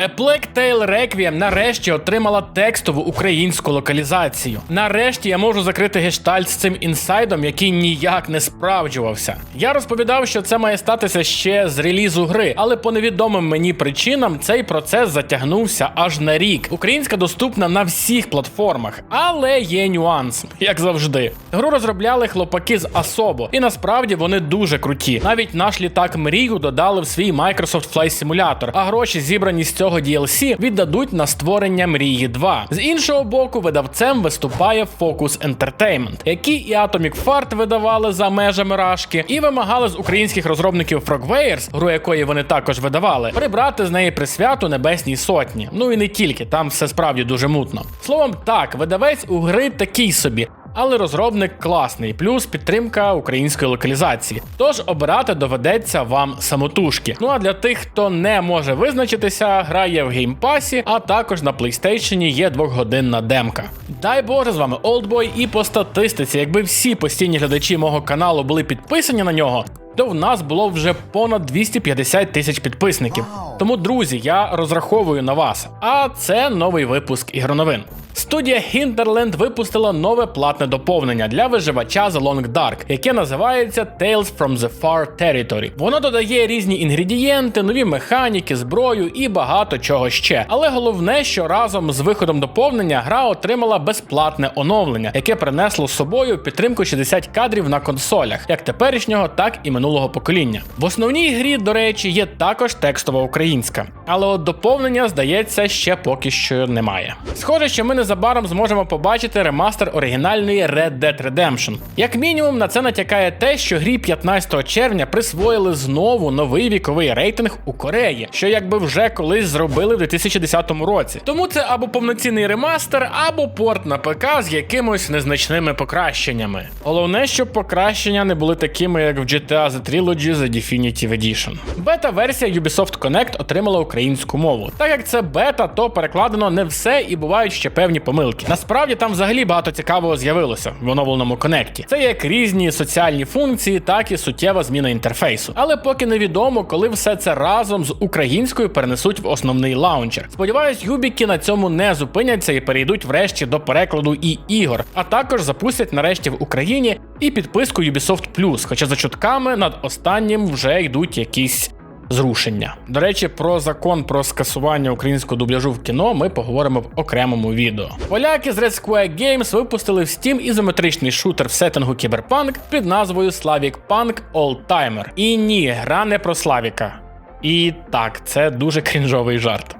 A Plague Tale Requiem нарешті отримала текстову українську локалізацію. Нарешті я можу закрити гештальт з цим інсайдом, який ніяк не справджувався. Я розповідав, що це має статися ще з релізу гри, але по невідомим мені причинам цей процес затягнувся аж на рік. Українська доступна на всіх платформах, але є нюанс, як завжди. Гру розробляли хлопаки з Asobo, і насправді вони дуже круті. Навіть наш літак мрію додали в свій Microsoft Flight Simulator, а гроші зібрані з цього DLC віддадуть на створення мрії 2. З іншого боку, видавцем виступає Focus Entertainment, які і Atomic Fart видавали за межами рашки, і вимагали з українських розробників Frogwares, гру якої вони також видавали, прибрати з неї присвяту Небесній Сотні. Ну і не тільки, там все справді дуже мутно. Словом, так, видавець у гри такий собі. Але розробник класний, плюс підтримка української локалізації. Тож обирати доведеться вам самотужки. Ну а для тих, хто не може визначитися, грає в геймпасі, а також на PlayStation є двохгодинна демка. Дай Боже, з вами Oldboy, і по статистиці, якби всі постійні глядачі мого каналу були підписані на нього. То в нас було вже понад 250 тисяч підписників. Тому, друзі, я розраховую на вас. А це новий випуск ігроновин. Студія Hinterland випустила нове платне доповнення для виживача The Long Dark, яке називається Tales from the Far Territory. Воно додає різні інгредієнти, нові механіки, зброю і багато чого ще. Але головне, що разом з виходом доповнення гра отримала безплатне оновлення, яке принесло з собою підтримку 60 кадрів на консолях, як теперішнього, так і минулого покоління. В основній грі, до речі, є також текстова українська, але от доповнення, здається, ще поки що немає. Схоже, що ми незабаром зможемо побачити ремастер оригінальної Red Dead Redemption. Як мінімум, на це натякає те, що грі 15 червня присвоїли знову новий віковий рейтинг у Кореї, що якби вже колись зробили в 2010 році. Тому це або повноцінний ремастер, або порт на ПК з якимось незначними покращеннями. Головне, щоб покращення не були такими, як в GTA The Trilogy The Definitive Edition. Бета-версія Ubisoft Connect отримала українську мову. Так як це бета, то перекладено не все і бувають ще певні помилки. Насправді там взагалі багато цікавого з'явилося в оновленому конекті. Це як різні соціальні функції, так і суттєва зміна інтерфейсу. Але поки невідомо, коли все це разом з українською перенесуть в основний лаунчер. Сподіваюсь, юбіки на цьому не зупиняться і перейдуть врешті до перекладу і ігор, а також запустять нарешті в Україні і підписку Ubisoft Plus, хоча за чутками над останнім вже йдуть якісь зрушення. До речі, про закон про скасування українського дубляжу в кіно ми поговоримо в окремому відео. Поляки з Red Square Games випустили в Steam ізометричний шутер в сеттингу Кіберпанк під назвою Slavic Punk All Timer. І ні, гра не про Славіка. І так, це дуже крінжовий жарт.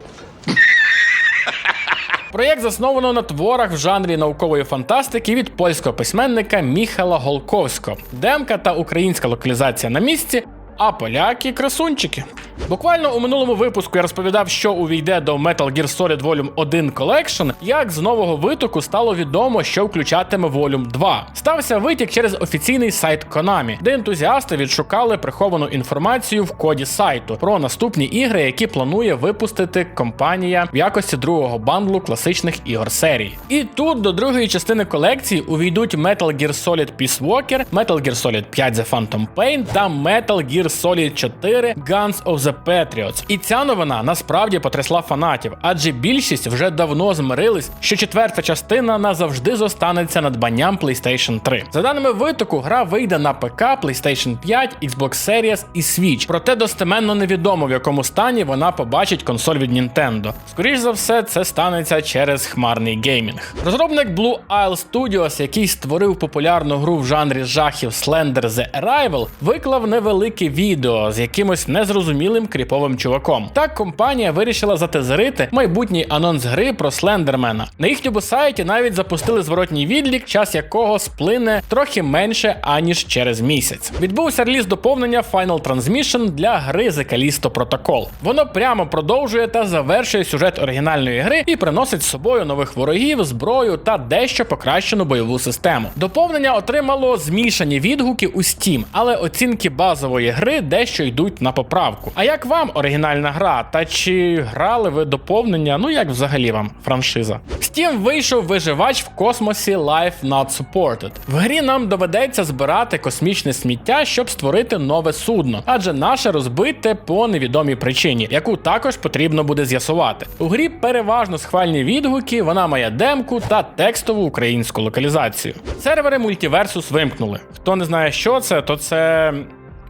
Проєкт засновано на творах в жанрі наукової фантастики від польського письменника Міхала Голковського. Демка та українська локалізація на місці, а поляки красунчики. Буквально у минулому випуску я розповідав, що увійде до Metal Gear Solid Volume 1 Collection, як з нового витоку стало відомо, що включатиме Volume 2. Стався витік через офіційний сайт Konami, де ентузіасти відшукали приховану інформацію в коді сайту про наступні ігри, які планує випустити компанія в якості другого бандлу класичних ігор серії. І тут до другої частини колекції увійдуть Metal Gear Solid Peace Walker, Metal Gear Solid 5 The Phantom Pain та Metal Gear Solid 4 Guns of the Patriots. І ця новина насправді потрясла фанатів, адже більшість вже давно змирились, що четверта частина назавжди зостанеться надбанням PlayStation 3. За даними витоку, гра вийде на ПК, PlayStation 5, Xbox Series і Switch. Проте достеменно невідомо в якому стані вона побачить консоль від Nintendo. Скоріш за все, це станеться через хмарний геймінг. Розробник Blue Isle Studios, який створив популярну гру в жанрі жахів Slender The Arrival, виклав невелике відео з якимось незрозумілим кріповим чуваком. Так компанія вирішила затезерити майбутній анонс гри про Слендермена. На їхньому сайті навіть запустили зворотній відлік, час якого сплине трохи менше аніж через місяць. Відбувся реліз доповнення Final Transmission для гри The Callisto Protocol. Воно прямо продовжує та завершує сюжет оригінальної гри і приносить з собою нових ворогів, зброю та дещо покращену бойову систему. Доповнення отримало змішані відгуки у Steam, але оцінки базової гри дещо йдуть на поправку. А як вам оригінальна гра? Та чи грали ви доповнення? Ну як взагалі вам франшиза? Steam вийшов виживач в космосі Life Not Supported. В грі нам доведеться збирати космічне сміття, щоб створити нове судно, адже наше розбите по невідомій причині, яку також потрібно буде з'ясувати. У грі переважно схвальні відгуки, вона має демку та текстову українську локалізацію. Сервери Multiversus вимкнули. Хто не знає, що це, то це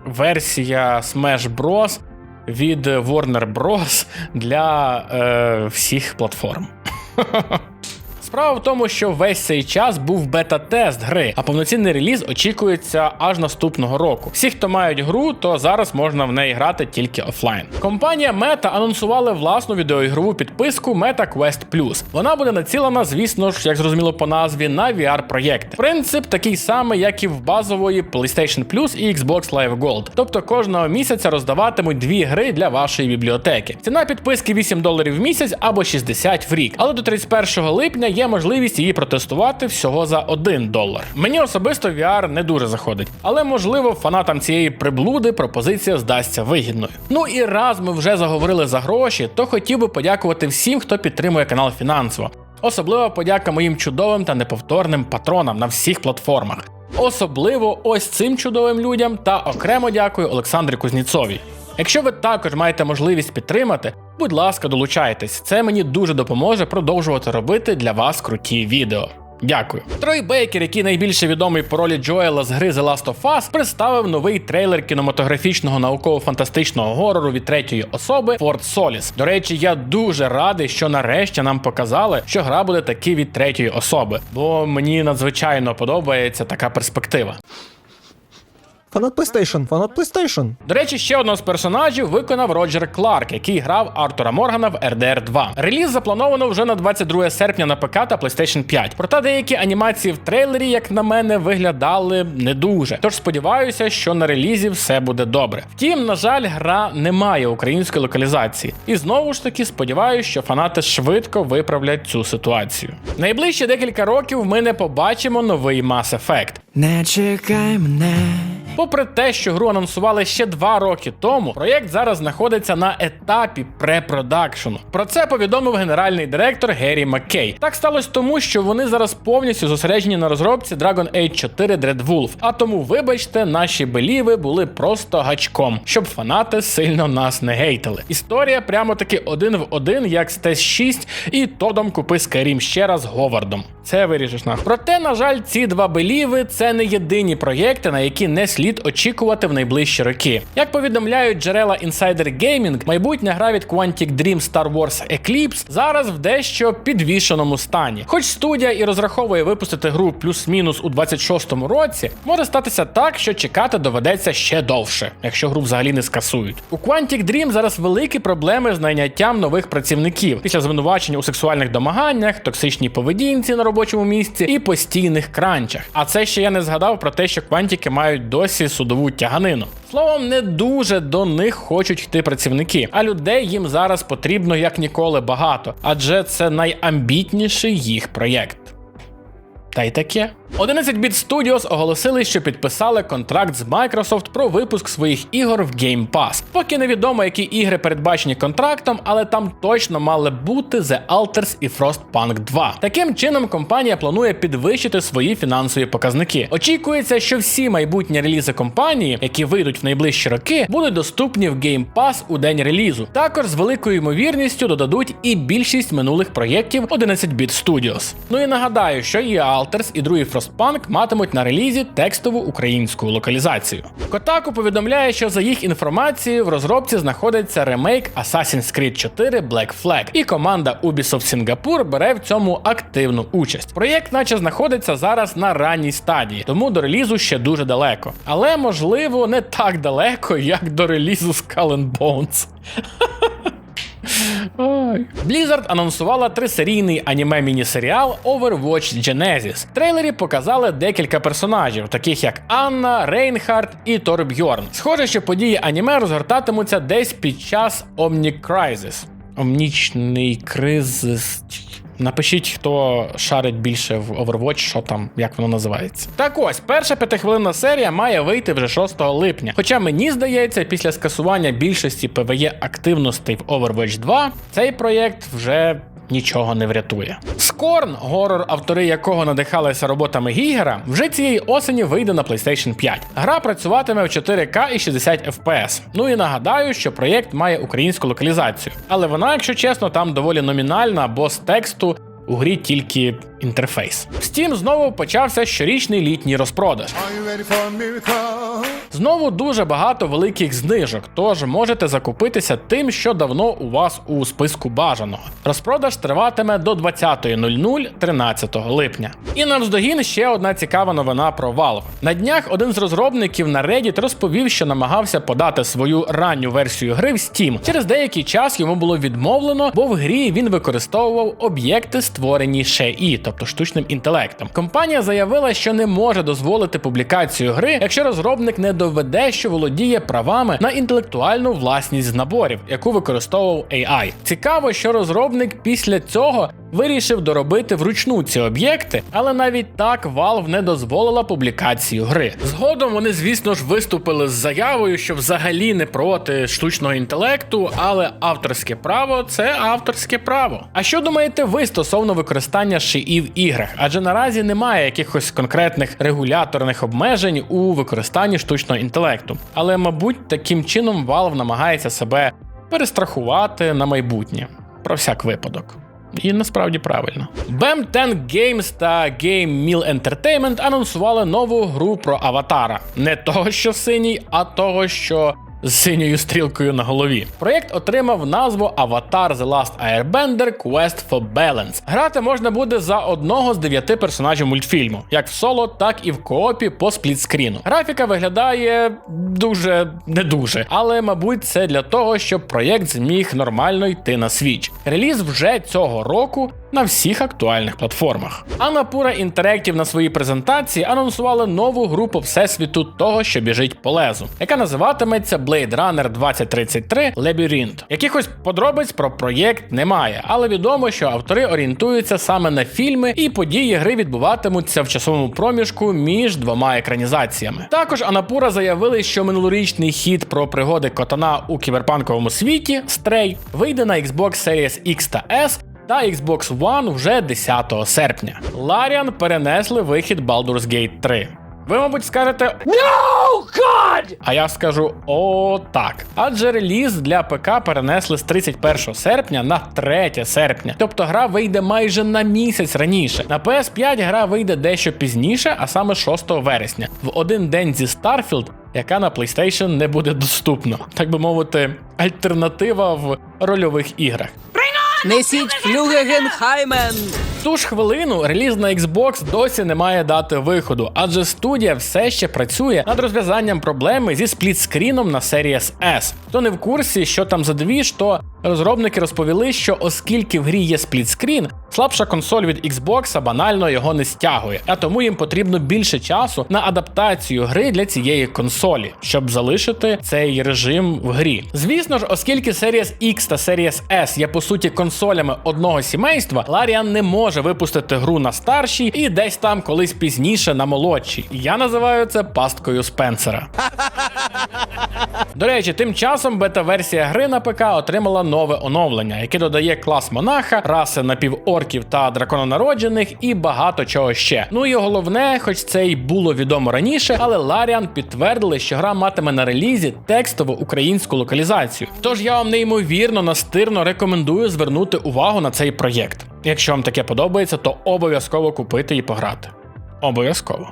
версія Smash Bros. Від Warner Bros. для е, всіх платформ. Справа в тому, що весь цей час був бета-тест гри, а повноцінний реліз очікується аж наступного року. Всі, хто мають гру, то зараз можна в неї грати тільки офлайн. Компанія Meta анонсувала власну відеоігрову підписку Meta Quest Plus. Вона буде націлена, звісно ж, як зрозуміло по назві, на VR-проєкти. Принцип такий самий, як і в базової PlayStation Plus і Xbox Live Gold. Тобто кожного місяця роздаватимуть дві гри для вашої бібліотеки. Ціна підписки 8 доларів в місяць або 60 в рік. Але до 31 липня є можливість її протестувати всього за 1 долар. Мені особисто VR не дуже заходить, але можливо фанатам цієї приблуди пропозиція здасться вигідною. Ну і раз ми вже заговорили за гроші, то хотів би подякувати всім, хто підтримує канал фінансово. Особлива подяка моїм чудовим та неповторним патронам на всіх платформах. Особливо ось цим чудовим людям та окремо дякую Олександрі Кузніцовій. Якщо ви також маєте можливість підтримати, будь ласка, долучайтесь. Це мені дуже допоможе продовжувати робити для вас круті відео. Дякую. Трой Бейкер, який найбільше відомий по ролі Джоела з гри The Last of Us, представив новий трейлер кінематографічного науково-фантастичного горору від третьої особи Fort Solis. До речі, я дуже радий, що нарешті нам показали, що гра буде таки від третьої особи, бо мені надзвичайно подобається така перспектива. Фанат PlayStation, фанат PlayStation. До речі, ще одного з персонажів виконав Роджер Кларк, який грав Артура Моргана в RDR 2. Реліз заплановано вже на 22 серпня на ПК та PlayStation 5. Проте деякі анімації в трейлері, як на мене, виглядали не дуже. Тож сподіваюся, що на релізі все буде добре. Втім, на жаль, гра не має української локалізації. І знову ж таки сподіваюся, що фанати швидко виправлять цю ситуацію. Найближчі декілька років ми не побачимо новий Mass Effect. Не чекай мене. Попри те, що гру анонсували ще два роки тому, проєкт зараз знаходиться на етапі препродакшену. Про це повідомив генеральний директор Геррі Маккей. Так сталося тому, що вони зараз повністю зосереджені на розробці Dragon Age 4 Dread Wolf. А тому, вибачте, наші беліви були просто гачком, щоб фанати сильно нас не гейтили. Історія прямо таки один в один, як з TES 6 і Тодом купи Skyrim ще раз Говардом. Це виріжеш нахуй. Проте, на жаль, ці два беліви це не єдині проєкти, на які не слід очікувати в найближчі роки. Як повідомляють джерела Insider Gaming, майбутня гра від Quantic Dream Star Wars Eclipse зараз в дещо підвішеному стані. Хоч студія і розраховує випустити гру плюс-мінус у 26-му році, може статися так, що чекати доведеться ще довше, якщо гру взагалі не скасують. У Quantic Dream зараз великі проблеми з найняттям нових працівників після звинувачень у сексуальних домаганнях, токсичній поведінці на робочому місці і постійних кранчах. А це ще я не згадав про те, що квантіки мають досі судову тяганину. Словом, не дуже до них хочуть йти працівники, а людей їм зараз потрібно як ніколи багато, адже це найамбітніший їх проєкт. Та й таке. 11-Bit Studios оголосили, що підписали контракт з Microsoft про випуск своїх ігор в Game Pass. Поки невідомо, які ігри передбачені контрактом, але там точно мали бути The Alters і Frostpunk 2. Таким чином, компанія планує підвищити свої фінансові показники. Очікується, що всі майбутні релізи компанії, які вийдуть в найближчі роки, будуть доступні в Game Pass у день релізу. Також з великою ймовірністю додадуть і більшість минулих проєктів 11-Bit Studios. Ну і нагадаю, що і Alters, і другий Frostpunk матимуть на релізі текстову українську локалізацію. Kotaku повідомляє, що за їх інформацією в розробці знаходиться ремейк Assassin's Creed 4 Black Flag, і команда Ubisoft Singapore бере в цьому активну участь. Проєкт, наче знаходиться зараз на ранній стадії, тому до релізу ще дуже далеко. Але можливо не так далеко, як до релізу Skull and Bones. Ой. Blizzard анонсувала трисерійний аніме міні-серіал Overwatch Genesis. В трейлері показали декілька персонажів, таких як Анна, Рейнхард і Торбьорн. Схоже, що події аніме розгортатимуться десь під час Omnicrysis. Омнічний кризис. Напишіть, хто шарить більше в Overwatch, що там, як воно називається. Так ось, перша п'ятихвилинна серія має вийти вже 6 липня. Хоча мені здається, після скасування більшості PvE активностей в Overwatch 2, цей проєкт вже нічого не врятує. Скорн, горор, автори якого надихалися роботами Гігера, вже цієї осені вийде на PlayStation 5. Гра працюватиме в 4К і 60 FPS. Ну і нагадаю, що проєкт має українську локалізацію. Але вона, якщо чесно, там доволі номінальна, бо з тексту у грі тільки інтерфейс. Steam знову почався щорічний літній розпродаж. Знову дуже багато великих знижок, тож можете закупитися тим, що давно у вас у списку бажаного. Розпродаж триватиме до 20.00 13 липня. І навздогін ще одна цікава новина про Valve. На днях один з розробників на Reddit розповів, що намагався подати свою ранню версію гри в Steam. Через деякий час йому було відмовлено, бо в грі він використовував об'єкти, створені ШЕІ, тобто штучним інтелектом. Компанія заявила, що не може дозволити публікацію гри, якщо розробник не доведе, що володіє правами на інтелектуальну власність наборів, яку використовував AI. Цікаво, що розробник після цього вирішив доробити вручну ці об'єкти, але навіть так Valve не дозволила публікацію гри. Згодом вони, звісно ж, виступили з заявою, що взагалі не проти штучного інтелекту, але авторське право це авторське право. А що думаєте ви стосовно використання шиї в іграх? Адже наразі немає якихось конкретних регуляторних обмежень у використанні штучного інтелекту. Але, мабуть, таким чином Valve намагається себе перестрахувати на майбутнє про всяк випадок. І насправді правильно. BAM 10 Games та Game Mill Entertainment анонсували нову гру про аватара. Не того, що синій, а того, що з синьою стрілкою на голові. Проєкт отримав назву Avatar The Last Airbender Quest for Balance. Грати можна буде за одного з дев'яти персонажів мультфільму, як в соло, так і в коопі по сплітскріну. Графіка виглядає дуже не дуже, але мабуть це для того, щоб проєкт зміг нормально йти на Switch. Реліз вже цього року на всіх актуальних платформах. Annapurna Interactive на своїй презентації анонсували нову гру по всесвіту того, що біжить по лезу, яка називатиметься Blade Runner 2033 Labyrinth. Якихось подробиць про проєкт немає, але відомо, що автори орієнтуються саме на фільми, і події гри відбуватимуться в часовому проміжку між двома екранізаціями. Також Анапура заявили, що минулорічний хід про пригоди котана у кіберпанковому світі Stray вийде на Xbox Series X та S та Xbox One вже 10 серпня. Larian перенесли вихід Baldur's Gate 3. Ви, мабуть, скажете No, God! А я скажу о так. Адже реліз для ПК перенесли з 31 серпня на 3 серпня. Тобто гра вийде майже на місяць раніше. На PS5 гра вийде дещо пізніше, а саме 6 вересня, в один день зі Starfield, яка на PlayStation не буде доступна. Так би мовити, альтернатива в рольових іграх. Несіть Флюгегенхаймен! В ту ж хвилину реліз на Xbox досі не має дати виходу, адже студія все ще працює над розв'язанням проблеми зі сплітскріном на Series S. Хто не в курсі, що там за двіж, то розробники розповіли, що оскільки в грі є сплітскрін, слабша консоль від Xbox банально його не стягує, а тому їм потрібно більше часу на адаптацію гри для цієї консолі, щоб залишити цей режим в грі. Звісно ж, оскільки Series X та Series S є по суті консолями одного сімейства, Larian не може випустити гру на старшій і десь там колись пізніше на молодшій. Я називаю це пасткою Спенсера. До речі, тим часом бета-версія гри на ПК отримала нове оновлення, яке додає клас монаха, раси напіворків та дракононароджених і багато чого ще. Ну і головне, хоч це й було відомо раніше, але Larian підтвердили, що гра матиме на релізі текстову українську локалізацію. Тож я вам неймовірно настирно рекомендую звернути увагу на цей проєкт. Якщо вам таке подобається, то обов'язково купити і пограти. Обов'язково.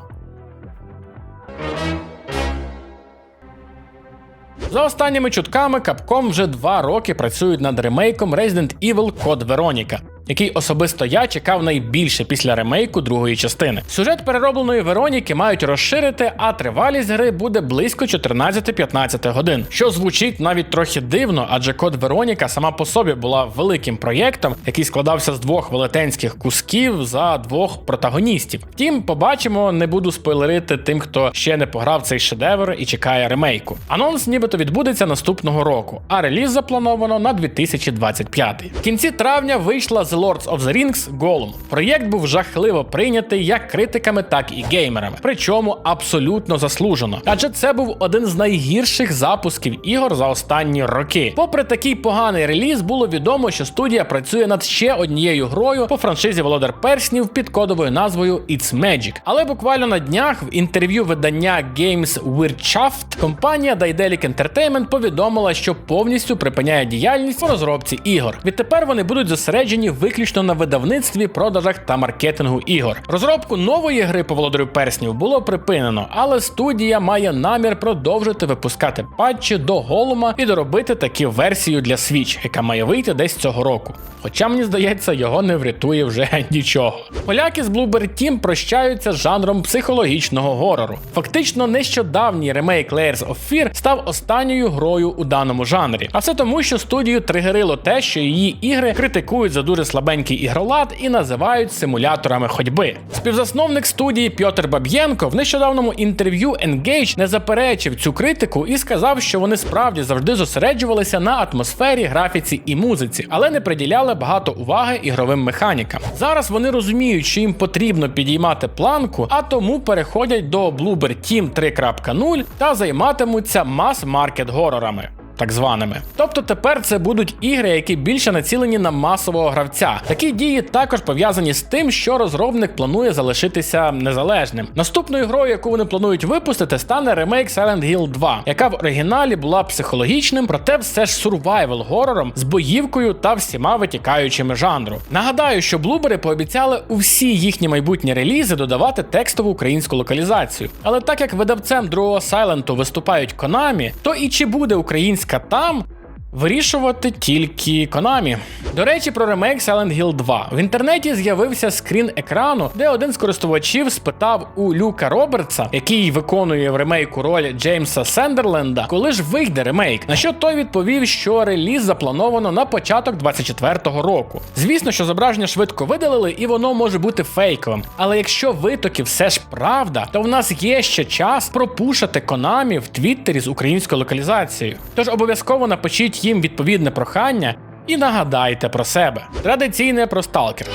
За останніми чутками, Capcom вже два роки працюють над ремейком Resident Evil Code Veronica, який особисто я чекав найбільше після ремейку другої частини. Сюжет переробленої Вероніки мають розширити, а тривалість гри буде близько 14-15 годин, що звучить навіть трохи дивно, адже Код Вероніка сама по собі була великим проєктом, який складався з двох велетенських кусків за двох протагоністів. Втім, побачимо, не буду спойлерити тим, хто ще не пограв цей шедевр і чекає ремейку. Анонс нібито відбудеться наступного року, а реліз заплановано на 2025. В кінці травня вийшла The Lords of the Rings Gollum. Проєкт був жахливо прийнятий як критиками, так і геймерами. Причому абсолютно заслужено. Адже це був один з найгірших запусків ігор за останні роки. Попри такий поганий реліз, було відомо, що студія працює над ще однією грою по франшизі Володар Перснів під кодовою назвою It's Magic. Але буквально на днях в інтерв'ю видання Games Wirtschaft компанія Daedalic Entertainment повідомила, що повністю припиняє діяльність у розробці ігор. Відтепер вони будуть зосереджені виключно на видавництві, продажах та маркетингу ігор. Розробку нової гри по володарю перснів було припинено, але студія має намір продовжити випускати патчі до голума і доробити такі версію для Switch, яка має вийти десь цього року. Хоча мені здається, його не врятує вже нічого. Поляки з Bluebird Team прощаються з жанром психологічного горору. Фактично, нещодавній ремейк Layers of Fear став останньою грою у даному жанрі. А все тому, що студію тригерило те, що її ігри критикують за дуже слабенький ігролад і називають симуляторами ходьби. Співзасновник студії Пьотр Баб'єнко в нещодавному інтерв'ю Engage не заперечив цю критику і сказав, що вони справді завжди зосереджувалися на атмосфері, графіці і музиці, але не приділяли багато уваги ігровим механікам. Зараз вони розуміють, що їм потрібно підіймати планку, а тому переходять до Bluebird Team 3.0 та займатимуться мас-маркет горорами. Так званими. Тобто тепер це будуть ігри, які більше націлені на масового гравця. Такі дії також пов'язані з тим, що розробник планує залишитися незалежним. Наступною грою, яку вони планують випустити, стане ремейк Silent Hill 2, яка в оригіналі була психологічним, проте все ж сурвайвел горором з боївкою та всіма витікаючими жанру. Нагадаю, що блубери пообіцяли у всі їхні майбутні релізи додавати текстову українську локалізацію. Але так як видавцем другого Сайленту виступають Konami, то і чи буде українська там. Вирішувати тільки Konami. До речі, про ремейк Silent Hill 2. В інтернеті з'явився скрін екрану, де один з користувачів спитав у Люка Робертса, який виконує в ремейку роль Джеймса Сендерленда, коли ж вийде ремейк. На що той відповів, що реліз заплановано на початок 24-го року. Звісно, що зображення швидко видалили, і воно може бути фейковим. Але якщо витоки все ж правда, то в нас є ще час пропушити Konami в Твіттері з українською локалізацією. Тож обов'язково напишіть їм відповідне прохання і нагадайте про себе. Традиційне про сталкер.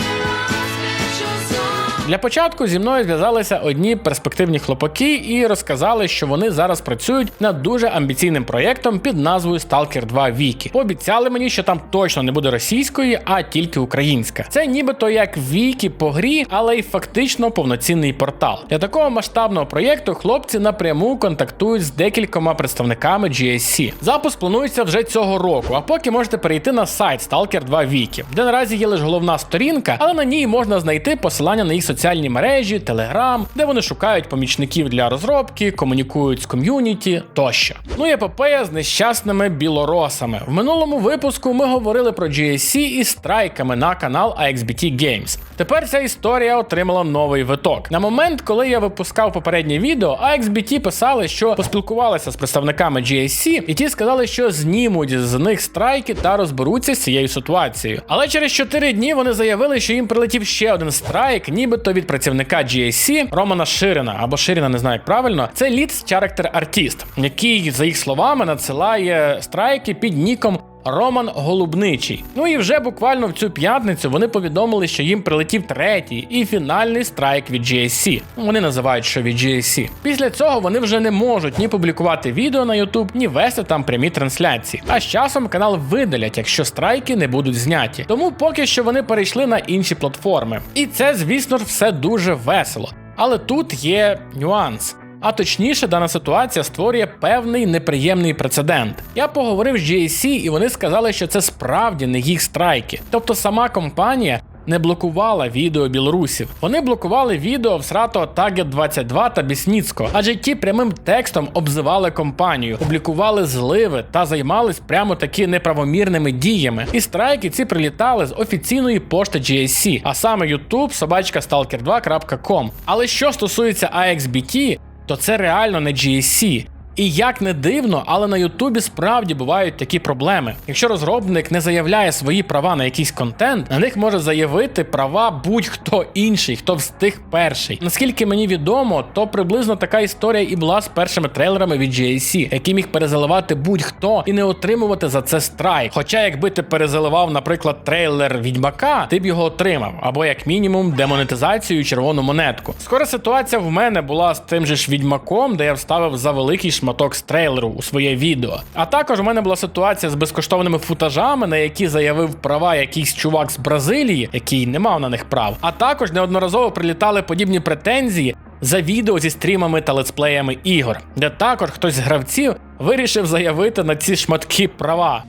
Для початку зі мною зв'язалися одні перспективні хлопаки і розказали, що вони зараз працюють над дуже амбіційним проєктом під назвою Stalker 2 Вікі. Пообіцяли мені, що там точно не буде російської, а тільки українська. Це нібито як Вікі по грі, але й фактично повноцінний портал. Для такого масштабного проєкту хлопці напряму контактують з декількома представниками GSC. Запуск планується вже цього року, а поки можете перейти на сайт Stalker 2 Вікі, де наразі є лише головна сторінка, але на ній можна знайти посилання на їх соціальні мережі, телеграм, де вони шукають помічників для розробки, комунікують з ком'юніті тощо. Ну і епопея з нещасними білоросами. В минулому випуску ми говорили про GSC і страйками на канал AXBT Games. Тепер ця історія отримала новий виток. На момент, коли я випускав попереднє відео, AXBT писали, що поспілкувалися з представниками GSC, і ті сказали, що знімуть з них страйки та розберуться з цією ситуацією. Але через 4 дні вони заявили, що їм прилетів ще один страйк, нібито від працівника GSC Романа Ширина або Ширина, не знаю як правильно. Це лід character артіст, який, за їх словами, надсилає страйки під ніком. Роман Голубничий. Ну і вже буквально в цю п'ятницю вони повідомили, що їм прилетів третій і фінальний страйк від GSC. Вони називають, що від GSC. Після цього вони вже не можуть ні публікувати відео на YouTube, ні вести там прямі трансляції. А з часом канал видалять, якщо страйки не будуть зняті. Тому поки що вони перейшли на інші платформи. І це, звісно ж, все дуже весело. Але тут є нюанс. А точніше, дана ситуація створює певний неприємний прецедент. Я поговорив з GSC, і вони сказали, що це справді не їх страйки. Тобто сама компанія не блокувала відео білорусів. Вони блокували відео в срато Target 22 та Бісніцько, адже ті прямим текстом обзивали компанію, публікували зливи та займались прямо таки неправомірними діями. І страйки ці прилітали з офіційної пошти GSC, а саме YouTube собачка stalker2.com. Але що стосується AXBT, то це реально не GSC. І як не дивно, але на Ютубі справді бувають такі проблеми. Якщо розробник не заявляє свої права на якийсь контент, на них може заявити права будь-хто інший, хто встиг перший. Наскільки мені відомо, то приблизно така історія і була з першими трейлерами від GAC, які міг перезаливати будь-хто і не отримувати за це страйк. Хоча, якби ти перезаливав, наприклад, трейлер Відьмака, ти б його отримав, або як мінімум демонетизацію і червону монетку. Скоро ситуація в мене була з тим же ж відьмаком, де я вставив за великий шматок з трейлеру у своє відео. А також у мене була ситуація з безкоштовними футажами, на які заявив права якийсь чувак з Бразилії, який не мав на них прав. А також неодноразово прилітали подібні претензії. За відео зі стрімами та летсплеями ігор, де також хтось з гравців вирішив заявити на ці шматки права.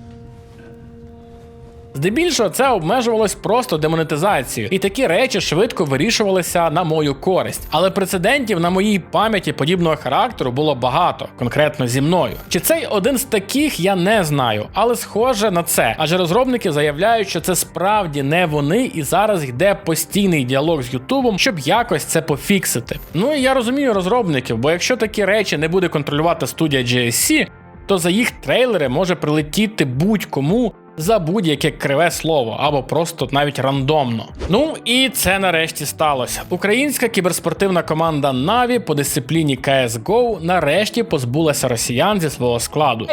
Здебільшого це обмежувалось просто демонетизацією, і такі речі швидко вирішувалися на мою користь. Але прецедентів на моїй пам'яті подібного характеру було багато, конкретно зі мною. Чи цей один з таких я не знаю, але схоже на це. Адже розробники заявляють, що це справді не вони, і зараз йде постійний діалог з Ютубом, щоб якось це пофіксити. Ну і я розумію розробників, бо якщо такі речі не буде контролювати студія GSC, то за їх трейлери може прилетіти будь-кому за будь-яке криве слово або просто навіть рандомно. Ну і це нарешті сталося. Українська кіберспортивна команда Na'Vi по дисципліні CSGO нарешті позбулася росіян зі свого складу.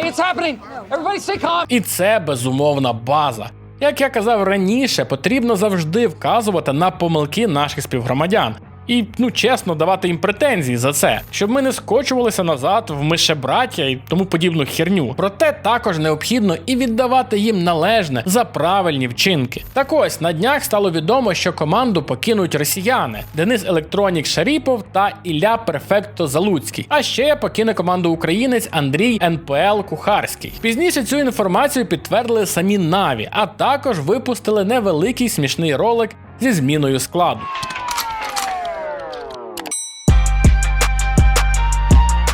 І це безумовна база. Як я казав раніше, потрібно завжди вказувати на помилки наших співгромадян. І, ну чесно, давати їм претензії за це, щоб ми не скочувалися назад в мишебраття і тому подібну херню. Проте також необхідно і віддавати їм належне за правильні вчинки. Так ось на днях стало відомо, що команду покинуть росіяни Денис Електронік Шаріпов та Ілля Перфекто Залуцький. А ще покине команду українець Андрій НПЛ Кухарський. Пізніше цю інформацію підтвердили самі Наві, а також випустили невеликий смішний ролик зі зміною складу.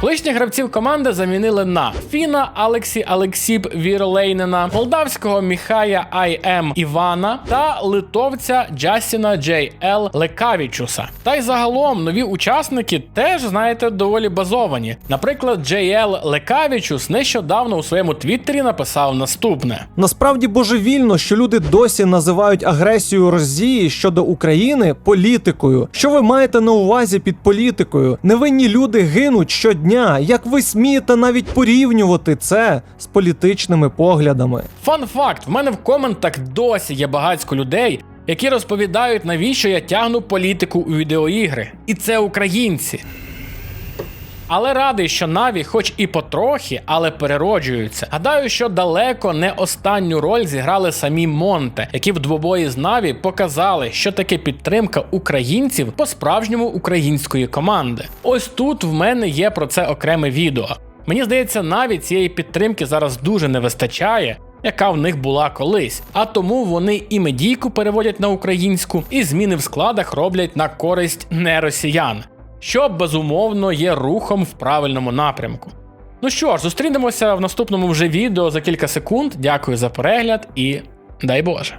Колишніх гравців команди замінили на Фіна Алексі Алексіп Вірлейнена, молдавського Міхая Айем Івана та литовця Джастіна Джей Ел Лекавічуса. Та й загалом нові учасники теж, знаєте, доволі базовані. Наприклад, Джей Ел Лекавічус нещодавно у своєму твіттері написав наступне: Насправді божевільно, що люди досі називають агресію Росії щодо України політикою. Що ви маєте на увазі під політикою? Невинні люди гинуть щодня. Як ви смієте навіть порівнювати це з політичними поглядами? Фан факт: в мене в коментах досі є багатько людей, які розповідають, навіщо я тягну політику у відеоігри. І це українці. Але радий, що Наві, хоч і потрохи, але перероджуються. Гадаю, що далеко не останню роль зіграли самі Монте, які в двобої з Наві показали, що таке підтримка українців по справжньому української команди. Ось тут в мене є про це окреме відео. Мені здається, навіть цієї підтримки зараз дуже не вистачає. Яка в них була колись, а тому вони і медійку переводять на українську, і зміни в складах роблять на користь не росіян що безумовно є рухом в правильному напрямку. Ну що ж, зустрінемося в наступному вже відео за кілька секунд. Дякую за перегляд і дай Боже.